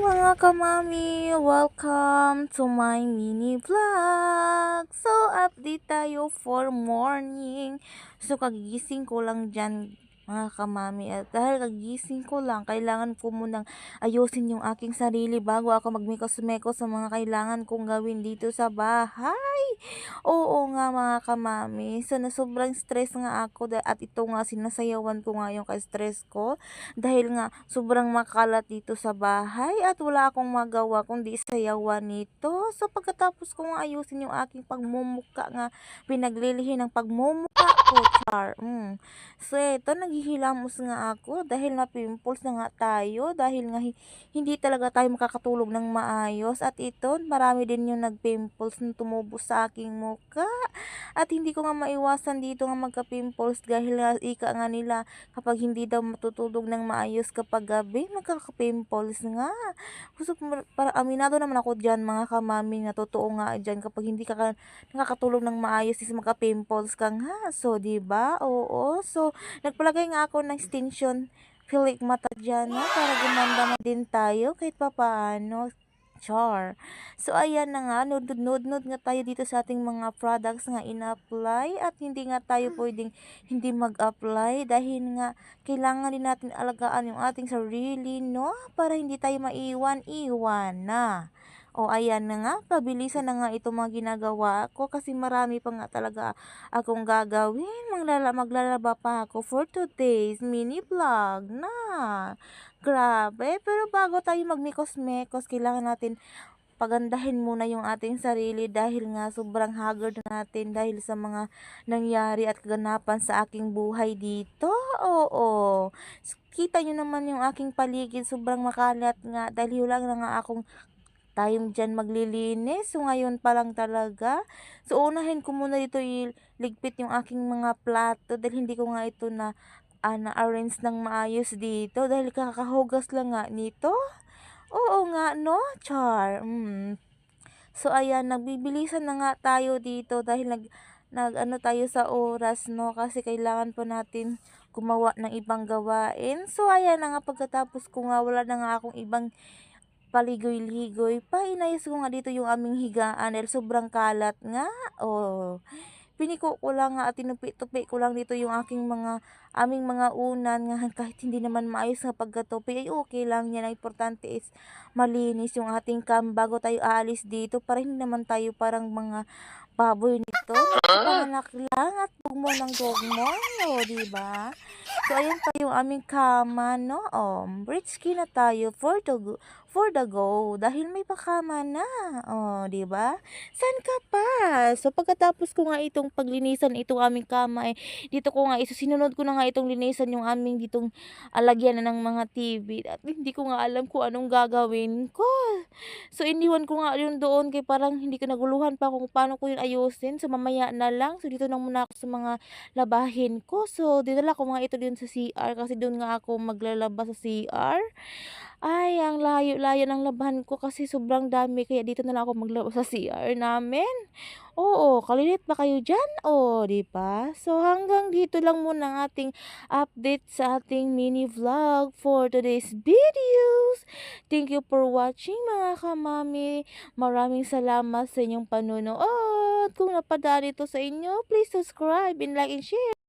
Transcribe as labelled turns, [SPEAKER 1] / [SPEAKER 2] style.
[SPEAKER 1] Mga kamami! Welcome to my mini vlog! So, update tayo for morning. So, kagigising ko lang dyan mga kamami. At dahil kagigising ko lang, kailangan ko munang ayusin yung aking sarili bago ako magmekos-mekos sa mga kailangan kong gawin dito sa bahay. Oo nga mga kamami. So, na sobrang stress nga ako at ito nga sinasayawan ko nga yung ka-stress ko dahil nga sobrang makalat dito sa bahay at wala akong magawa kundi sayawan nito. So pagkatapos ko nga ayusin yung aking pagmumuka nga pinaglilihi ng pagmumuka ko, char. Mm. So eto, naghihilamos nga ako dahil nga pimples na nga tayo dahil nga hi- hindi talaga tayo makakatulog ng maayos at ito, marami din yung nagpimples na tumubo sa aking muka. At hindi ko nga maiwasan dito nga magka-pimples dahil nga ika nga nila kapag hindi daw matutulog ng maayos kapag gabi, magkaka-pimples nga. Gusto para aminado naman ako diyan mga kamami na totoo nga diyan kapag hindi ka, ka nakakatulog ng maayos is magka-pimples ka nga. So, 'di ba? Oo. So, nagpalagay nga ako ng extension pilik mata diyan no para gumanda din tayo kahit papaano. Char. So, ayan na nga, nod-nod-nod nga tayo dito sa ating mga products nga ina-apply at hindi nga tayo pwedeng hindi mag-apply dahil nga kailangan din natin alagaan yung ating sarili, no? Para hindi tayo maiwan-iwan na. O ayan na nga, pabilisan na nga ito mga ginagawa ko kasi marami pa nga talaga akong gagawin. Maglala, maglalaba pa ako for today's mini vlog na. Grabe, pero bago tayo magmekos-mekos, kailangan natin pagandahin muna yung ating sarili dahil nga sobrang haggard natin dahil sa mga nangyari at kaganapan sa aking buhay dito. Oo. Kita nyo naman yung aking paligid, sobrang makalat nga dahil wala na nga akong time dyan maglilinis. So, ngayon pa lang talaga. So, unahin ko muna dito iligpit yung aking mga plato dahil hindi ko nga ito na ah, na-arrange ng maayos dito dahil kakahugas lang nga nito. Oo nga, no? Char. Mm. So, ayan, nagbibilisan na nga tayo dito dahil nag, nag ano tayo sa oras, no? Kasi kailangan po natin gumawa ng ibang gawain. So, ayan na nga, pagkatapos ko nga, wala na nga akong ibang paligoy-ligoy pa. Inayos ko nga dito yung aming higaan dahil sobrang kalat nga. Oh. Piniko ko lang nga at tinupi-tupi ko lang dito yung aking mga aming mga unan nga kahit hindi naman maayos nga pagkatupi ay okay lang yan. Ang importante is malinis yung ating cam bago tayo aalis dito para hindi naman tayo parang mga baboy nito. Panganak lang at tugmo ng tugmo. O, diba? So, ayan pa yung aming kama, no? Um, rich na tayo for the go, for the go. Dahil may pakama na. O, di ba? San ka pa? So, pagkatapos ko nga itong paglinisan itong aming kama, eh, dito ko nga, iso, sinunod ko na nga itong linisan yung aming ditong alagyan na ng mga TV. At hindi ko nga alam kung anong gagawin ko. So, iniwan ko nga yun doon kay parang hindi ko naguluhan pa kung paano ko yun ayusin. So, mamaya na lang. So, dito na muna ako sa mga labahin ko. So, dinala ko mga ito din sa CR kasi doon nga ako maglalaba sa CR. Ay, ang layo-layo ng labahan ko kasi sobrang dami kaya dito na lang ako maglaba sa CR namin. Oo, kalilit ba kayo dyan? Oo, di ba? So, hanggang dito lang muna ang ating update sa ating mini vlog for today's videos. Thank you for watching mga kamami. Maraming salamat sa inyong panunood. Kung napadaan ito sa inyo, please subscribe and like and share.